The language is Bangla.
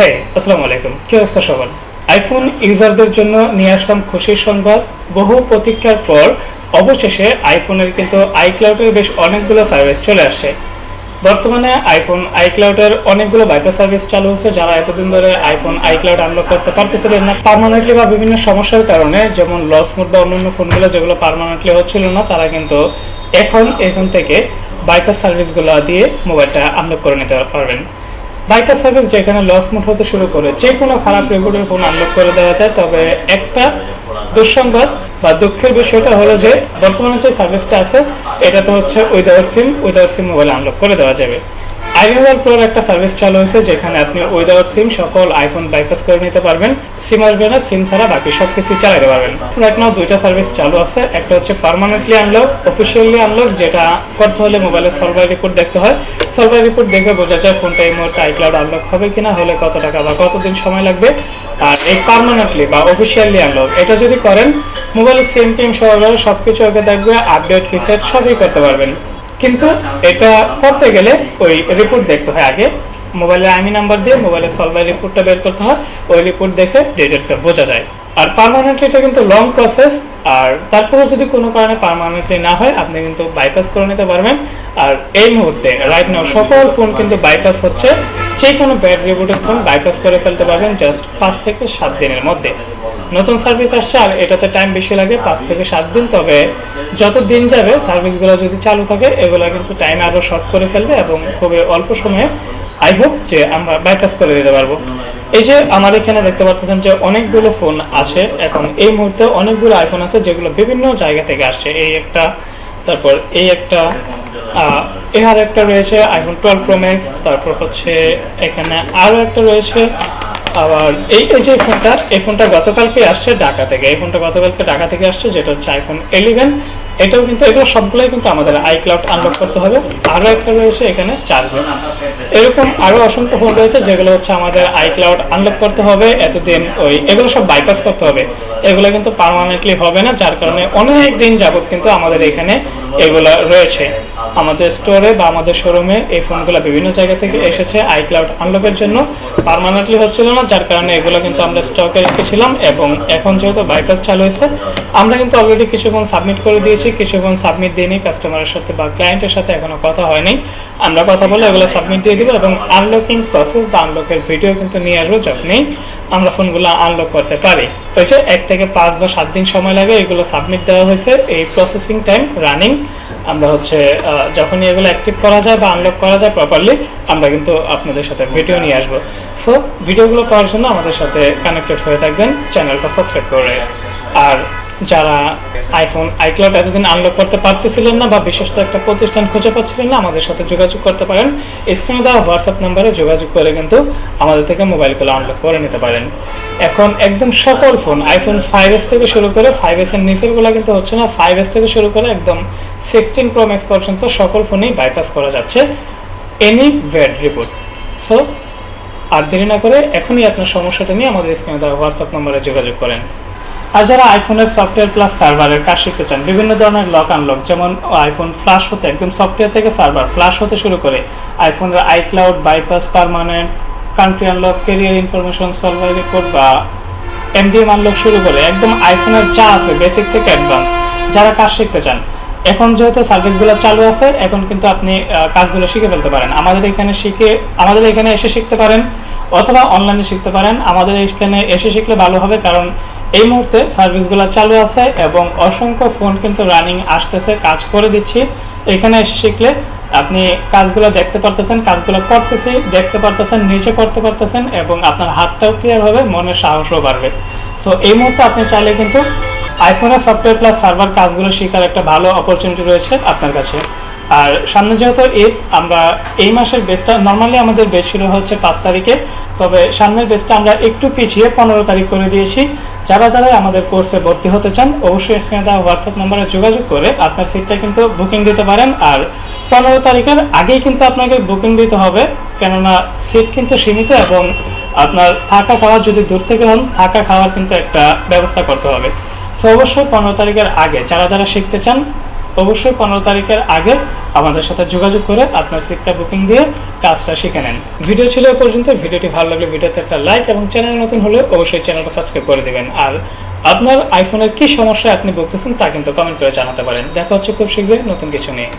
হ্যাঁ আসসালামু আলাইকুম। কি অবস্থা সবার? আইফোন ইউজারদের জন্য নিয়ে আসলাম খুশির সংবাদ। বহু প্রতীক্ষার পর অবশেষে আইফোনের কিন্তু আইক্লাউডের বেশ অনেকগুলো সার্ভিস চলে আসছে। বর্তমানে আইফোন আইক্লাউডের অনেকগুলো বাইপাস সার্ভিস চালু হয়েছে যারা এতদিন ধরে আইফোন আইক্লাউড আনলক করতে পারতেছিলেন না। পারমানেন্টলি বা বিভিন্ন সমস্যার কারণে, যেমন লস মোড বা অন্যান্য ফোনগুলো যেগুলো পার্মানেন্টলি হচ্ছিল না, তারা কিন্তু এখন এখান থেকে বাইপাস সার্ভিসগুলো দিয়ে মোবাইলটা আনলক করে নিতে পারবেন। বাইকার সার্ভিস যেখানে লস মুট হতে শুরু করে যে কোনো খারাপ রেকর্ডের ফোন আনলক করে দেওয়া যায়, তবে একটা দুঃসংবাদ বা দুঃখের বিষয়টা হলো যে বর্তমানে যে সার্ভিসটা আছে এটা তো হচ্ছে without SIM without SIM mobile unlock করে দেওয়া যাবে। আইভিওয়ার প্রোর একটা সার্ভিস চালু হয়েছে যেখানে আপনি উইদাউট সিম সকল আইফোন বাইপাস করে নিতে পারবেন। সিম আসবে না, সিম ছাড়া বাকি সব কিছু চালাতে পারবেন। রাইট নাও দুইটা সার্ভিস চালু আছে, একটা হচ্ছে পার্মানেন্টলি আনলক অফিসিয়ালি আনলক যেটা করতে হলে মোবাইলের সলভার রিপোর্ট দেখতে হয়। সলভার রিপোর্ট দেখে বোঝা যায় ফোনটা এই মুহূর্তে আইক্লাউড আনলক হবে কিনা, হলে কত টাকা বা কতদিন সময় লাগবে। আর এই পার্মানেন্টলি বা অফিসিয়ালি আনলক এটা যদি করেন মোবাইলের সেম টিম সহ সব কিছু ওকে দেখবে আপডেট রিসেট সবই করতে পারবেন। কিন্তু এটা করতে গেলে ওই রিপোর্ট দেখতে হয় আগে। মোবাইলে আইমি নাম্বার দিয়ে মোবাইলে সলভার রিপোর্টটা বের করতে হয়, ওই রিপোর্ট দেখে ডিটেলসে বোঝা যায়। আর পার্মানেন্টলি এটা কিন্তু লং প্রসেস আর তারপরে যদি কোনো কারণে পার্মানেন্টলি না হয়, আপনি কিন্তু বাইপাস করে নিতে পারবেন। আর এই মুহূর্তে রাইট নাও সকল ফোন কিন্তু বাইপাস হচ্ছে যে কোনো ব্যাড রিপোর্টের ফোন বাইপাস করে ফেলতে পারবেন জাস্ট পাঁচ থেকে সাত দিনের মধ্যে। নতুন সার্ভিস আসছে আর এটাতে টাইম বেশি লাগে পাঁচ থেকে সাত দিন। তবে যত দিন যাবে সার্ভিসগুলো যদি চালু থাকে, এগুলো কিন্তু টাইম আরও শর্ট করে ফেলবে এবং খুবই অল্প সময়ে আই হোপ যে আমরা বাইপাস করে দিতে পারব। এই যে আমার এখানে দেখতে পাচ্ছেন যে অনেকগুলো ফোন আছে এখন এই মুহূর্তে অনেকগুলো আইফোন আছে যেগুলো বিভিন্ন জায়গা থেকে আসছে। এই একটা, তারপর এই একটা এর একটা রয়েছে আইফোন টুয়েলভ প্রো ম্যাক্স তারপর হচ্ছে এখানে আরও একটা রয়েছে। আবার এই যে ফোনটা, এই ফোনটা গতকালকে আসছে ঢাকা থেকে। এই ফোনটা গতকালকে ঢাকা থেকে আসছে, যেটা হচ্ছে আইফোন ইলেভেন এটাও কিন্তু, এগুলো সবগুলোই কিন্তু আমাদের আই আইক্লাউড আনলক করতে হবে। আরও একটা রয়েছে এখানে চার্জার এরকম আরও অসংখ্য ফোন রয়েছে, যেগুলো হচ্ছে আমাদের আইক্লাউড আনলক করতে হবে। এতদিন ওই, এগুলো সব বাইপাস করতে হবে। এগুলো কিন্তু পার্মানেন্টলি হবে না, যার কারণে অনেক দিন যাবত কিন্তু আমাদের এখানে এগুলো রয়েছে। আমাদের স্টোরে বা আমাদের শোরুমে এই ফোনগুলো বিভিন্ন জায়গা থেকে এসেছে আইক্লাউড আনলকের জন্য। পার্মানেন্টলি হচ্ছিল না, যার কারণে এগুলো কিন্তু আমরা স্টকে রেখেছিলাম এবং এখন যেহেতু বাইপাস চালু হয়েছে, আমরা কিন্তু অলরেডি কিছু ফোন সাবমিট করে দিয়েছি, কিছু ফোন সাবমিট দিইনি কাস্টমারের সাথে বা ক্লায়েন্টের সাথে এখনও কথা হয়নি। আমরা কথা বলে এগুলো সাবমিট দিয়ে দিব এবং আনলকিং প্রসেস বা আনলকের ভিডিও কিন্তু নিয়ে আসব যখনই আমরা ফোনগুলো আনলক করতে পারি। ওই যে এক থেকে পাঁচ বা সাত দিন সময় লাগে এগুলো সাবমিট দেওয়া হয়েছে। এই প্রসেসিং টাইম রানিং আমরা হচ্ছে যখনই এগুলো অ্যাক্টিভ করা যায় বা আনলক করা যায় প্রপারলি আমরা কিন্তু আপনাদের সাথে ভিডিও নিয়ে আসব। সো ভিডিওগুলো পাওয়ার জন্য আমাদের সাথে কানেক্টেড হয়ে থাকবেন চ্যানেলটা সাবস্ক্রাইব করে আর যারা আইফোন আইক্লাউড এতদিন আনলক করতে পারতেছিলেন না বা বিশ্বস্ত একটা প্রতিষ্ঠান খুঁজে পাচ্ছিলেন না, আমাদের সাথে যোগাযোগ করতে পারেন। স্ক্রিনে দেওয়া হোয়াটসঅ্যাপ নাম্বারে যোগাযোগ করে কিন্তু আমাদের থেকে মোবাইলগুলো আনলক করে নিতে পারেন। এখন একদম সকল ফোন আইফোন ফাইভ এস থেকে শুরু করে ফাইভ এস এর নিচেরগুলো কিন্তু হচ্ছে না ফাইভ এস থেকে শুরু করে একদম সিক্সটিন প্রো ম্যাক্স পর্যন্ত সকল ফোনেই বাইপাস করা যাচ্ছে। এনি ভ্যাড রিপোর্ট সো আর দেরি না করে এখনই আপনার সমস্যাটা নিয়ে আমাদের স্ক্রিনে দেওয়া হোয়াটসঅ্যাপ নম্বরে যোগাযোগ করেন। আর যারা আইফোনের সফটওয়্যার প্লাস সার্ভারের কাজ শিখতে চান, বিভিন্ন ধরনের লক আনলক যেমন আইফোন ফ্লাশ হতে একদম সফটওয়্যার থেকে সার্ভার ফ্লাশ হতে শুরু করে আইফোনের iCloud bypass permanent country unlock carrier information solver report বা এমডিএম আনলক শুরু করে একদম আইফোনের যা আছে বেসিক থেকে অ্যাডভান্স যারা কাজ শিখতে চান। এখন যেহেতু সার্ভিসগুলো চালু আছে, এখন কিন্তু আপনি কাজগুলো শিখে ফেলতে পারেন। আমাদের এখানে শিখে, আমাদের এখানে এসে শিখতে পারেন, অথবা অনলাইনে শিখতে পারেন। আমাদের এখানে এসে শিখলে ভালো হবে, কারণ এই মুহূর্তে সার্ভিসগুলো চালু আছে এবং অসংখ্য ফোন কিন্তু রানিং আসতেছে, কাজ করে দিচ্ছি। এখানে এসে শিখলে আপনি কাজগুলো দেখতে পারতেছেন, কাজগুলো করতেছি, দেখতে পারতেছেন, নিচে করতে পারতেছেন এবং আপনার হাতটাও ক্লিয়ার হবে, মনের সাহসও বাড়বে। সো এই মুহূর্তে আপনি চাইলে কিন্তু আইফোনের সফটওয়্যার প্লাস সার্ভার কাজগুলো শেখার একটা ভালো অপরচুনিটি রয়েছে আপনার কাছে। আর সামনে যেহেতু ঈদ, আমরা এই মাসের বেসটা নর্মালি আমাদের বেস ছিল হচ্ছে পাঁচ তারিখে, তবে সামনের বেসটা আমরা একটু পিছিয়ে পনেরো তারিখ করে দিয়েছি। যারা যারা আমাদের কোর্সে ভর্তি হতে চান, অবশ্যই স্ক্রিনে দেওয়া হোয়াটসঅ্যাপ নম্বরে যোগাযোগ করে আপনার সিটটা কিন্তু বুকিং দিতে পারেন। আর পনেরো তারিখের আগেই কিন্তু আপনাকে বুকিং দিতে হবে, কেননা সিট কিন্তু সীমিত এবং আপনার থাকা খাওয়া যদি দূর থেকে হন, থাকা খাওয়ার কিন্তু একটা ব্যবস্থা করতে হবে। সো অবশ্যই পনেরো তারিখের আগে যারা যারা শিখতে চান অবশ্যই পনেরো তারিখের আগে আমাদের সাথে যোগাযোগ করে আপনার সিটটা বুকিং দিয়ে কাজটা শিখে নেন। ভিডিও ছিল এ পর্যন্ত। ভিডিওটি ভালো লাগলে ভিডিওতে একটা লাইক এবং চ্যানেল নতুন হলে অবশ্যই চ্যানেলটা সাবস্ক্রাইব করে দেবেন। আর আপনার আইফোনের কি সমস্যা আপনি বুকতেছেন তা কিন্তু কমেন্ট করে জানাতে পারেন। দেখা হচ্ছে খুব শীঘ্রই নতুন কিছু নিয়ে।